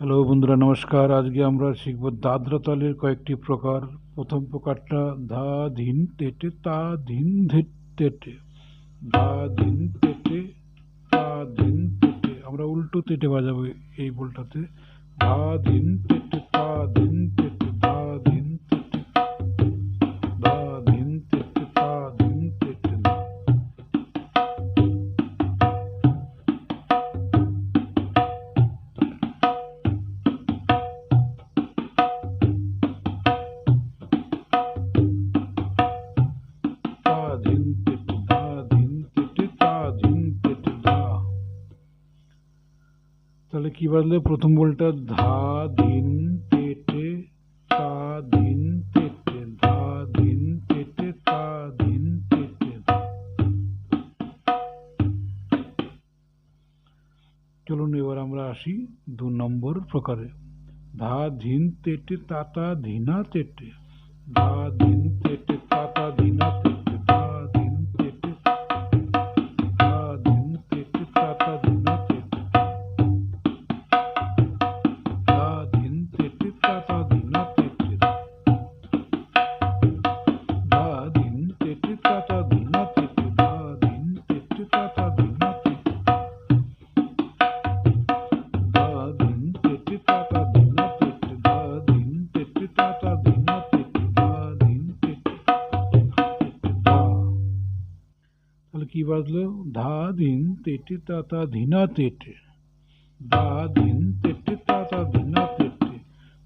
Hello বন্ধুরা, নমস্কার। আজকে আমরা শিখব দাদ্রা তালের কয়েকটি প্রকার। প্রথম প্রকারটা, ধা ধিন তেটে, তা ধিন ধে তেটে। ধা ধিন তেটে, তা ধিন তেটে। আমরা উল্টো তেটে বাজাবো এই বলটাতে। ধা ধিন তেটে, তা তাহলে কি বাজলে প্রথম বলটা ধা, ধিন, তেটে, তা, ধিন, তেটে, ধা, ধিন, তেটে, তা, ধিন, তেটে চলুন এবার আমরা আসি দু নম্বর প্রকারে। ধা, ধিন, তেটে তাতা ধিনা, তেটে। ধা, ধিন, তেটে তাতা ধিনা, তেটে। তাহলে কি বাজলো ধা ধিন তেটে তাতা ধিনা তেটে ধা ধিন তেটে তাতা ধিনা তেটে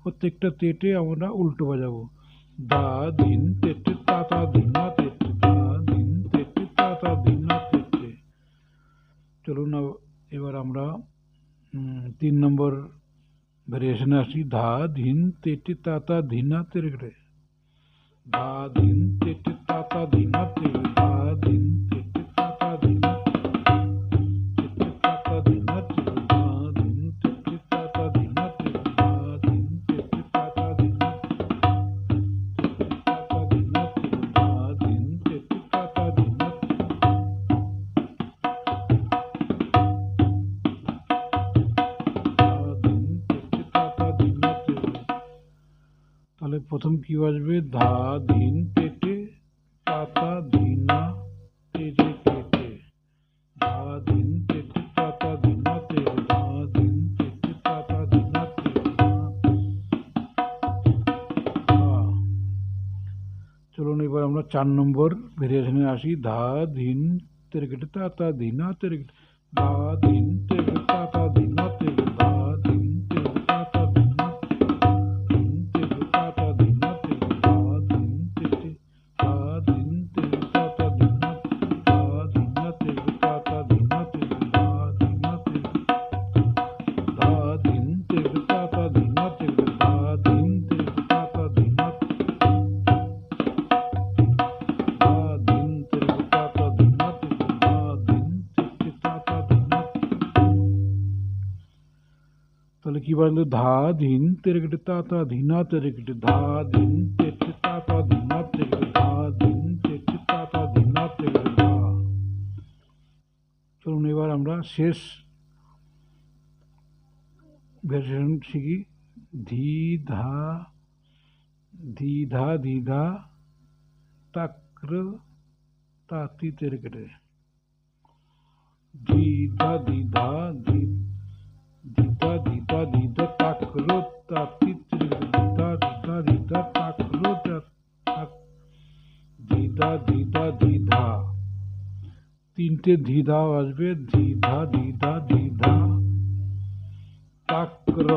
প্রত্যেকটা তেটে আমরা উল্টো বাজাবো ধা ধিন তেটে তাতা ধিনা তেটে ধা ধিন তেটে তাতা ধিনা তেটে চলুন আব- এবার আমরা উম, তিন নম্বর ভেরিয়েশনে আসি ধা ধিন তেটে তাতা ধিনা তেরে ধা ধিন তেটে তাতা ধিনা তেরে ধা ধিন প্রথম কি বাজবে ধা ধিন পেটে পাতা ধিনা তেরে কেটে ধা ধিন পেটে পাতা ধিনা তেরে ধা ধিন পেটে পাতা ধিনা তেরে ধা ধা। চলুন এবার আমরা চার নম্বর ভেরিয়েশনে আসি ধা ধিন তেরে কেটে তাতা ধিনা তেরে কেটে ধা ধিন তেরে তাতা তাহলে কি বললো ধা ধিন তেরে কেটে তাতা ধিনা তেরে কেটে ধা ধিন তেটে তাতা ধিনা তেরে কেটে ধা ধিন তেটে তাতা ধিনা তেরে কেটে ধা চলুন এবার আমরা শেষ ভেরিয়েশন শিখি ধি ধা ধি ধা ধি ধা তাক্র তাতি তেরে কেটে ধি ধা ধি ধা ধি দিদা দিদা দিধা তিনটে ধিধা আসবে ধিধা দিদা দিধা তাক্র,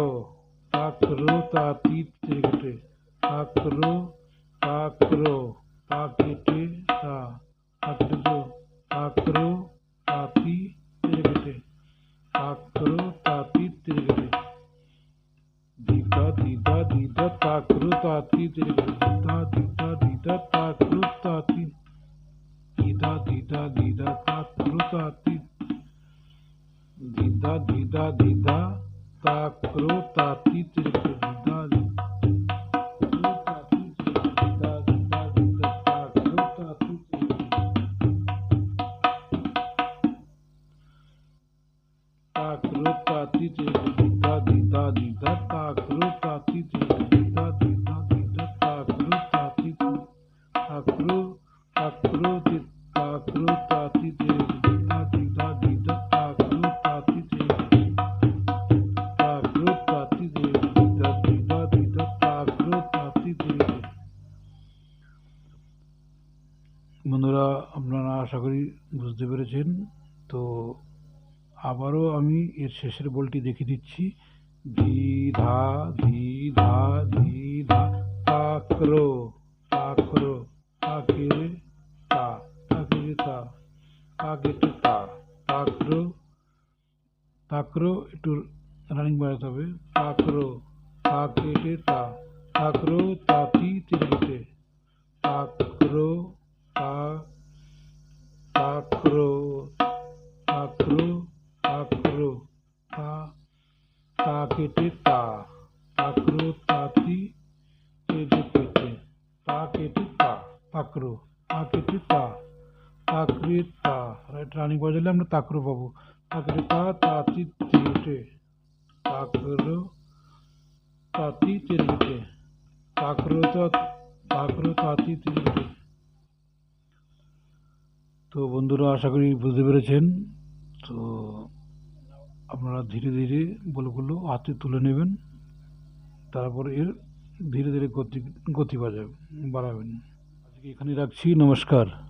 তাক্রো তাতি তেগটে তাক্রো তাক্রো তাকেটে তা তাকরো, তাক্রো তাতি তেগটে তাক্রো তাতি তেগটে দিদা দিদা দিদা তাক্রো তাতি তেগটে Outra pita de convidado. Outra pita de convidado. Outra pita de convidado. Outra pita de convidado. আশা করি বুঝতে পেরেছেন। তো আবারও আমি এর শেষের বলটি দেখিয়ে দিচ্ছি। ধি, ধা ধি ধা ধি, ধা তাক্রো তাক্রো তাকে তা তাকে তা তাকে তা তাক্রো তাক্রো একটু রানিং বাড়াতে হবে। তাক্রো তাকে তা তাক্রো তাতি তাতি কেটে কেটে তা কেটে তা তাক্রো তা কেটে তা তাকরে তা রাইট রানিং বাজালে আমরা তাক্রো পাবো তাকরে তা তাতি তিরগিতে তাক্রো তাতি তিরগিতে তাক্রো তা তাক্রো তাতি তিরগিতে তো বন্ধুরা আশা করি বুঝতে পেরেছেন তো আপনারা ধীরে ধীরে বলগুলো হাতে তুলে নেবেন তারপরে এর ধীরে ধীরে গতি গতি বাজাবেন বাড়াবেন। আজকে এখানে রাখছি। নমস্কার।